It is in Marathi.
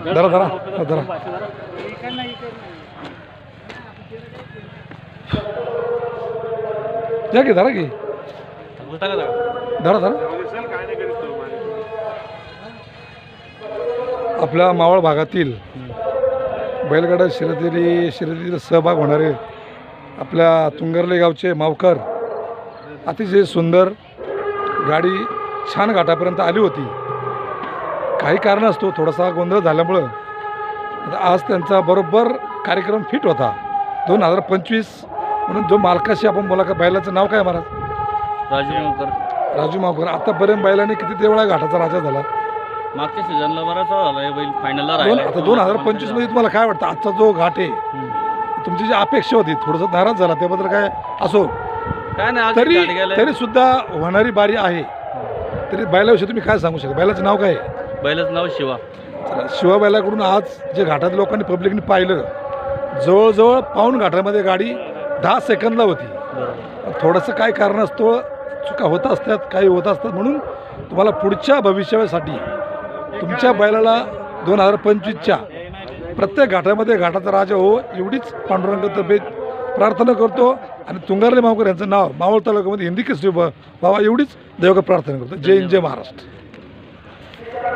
धरा धरा धरा. या की धरा की. धरा धरा. आपल्या मावळ भागातील बैलगाडा शर्यतीली शर्यतीत सहभाग होणारे आपल्या तुंगरले गावचे मावकर अतिशय सुंदर गाडी छान घाटापर्यंत आली होती. काही कारण असतो. थोडासा गोंधळ झाल्यामुळं आज त्यांचा बरोबर कार्यक्रम फिट होता. दोन हजार पंचवीस म्हणून जो मालकाशी आपण बोला का बैलाचं नाव काय महाराज? राजू नोकर राजू मावकर. आतापर्यंत बैलाने किती देवळा घाटाचा राजा झाला? मागच्या सीझनला बराच वेळा झाला बैल फायनलला दोन आता दोन हजार पंचवीसमध्ये तुम्हाला काय वाटतं? आजचा जो घाट आहे तुमची जी अपेक्षा होती थोडंसं नाराज झाला त्याबद्दल काय असो? काय नाही आज तरी गेलाय. तरी सुद्धा होणारी बारी आहे. तरी बैलाविषयी तुम्ही काय सांगू शकता? बैलाचं नाव काय आहे? बैलाचं नाव शिवा. तर शिवा बैलाकडून आज जे घाटात लोकांनी पब्लिकने पाहिलं जवळजवळ पाऊण घाटामध्ये गाडी दहा सेकंदला होती. थोडंसं काय कारण असतो चुका होत असतात काही होत असतात म्हणून तुम्हाला पुढच्या भविष्यासाठी तुमच्या बैलाला दोन हजार पंचवीसच्या प्रत्येक घाटामध्ये घाटाचा राजा हो एवढीच पांडुरंग तब्येत प्रार्थना करतो. आणि तुंगारले मावकर यांचं नाव मावळ तालुक्यामध्ये हिंदी केसरी व्हावा एवढीच देवका प्रार्थना करतो. जय हिंद जय महाराष्ट्र.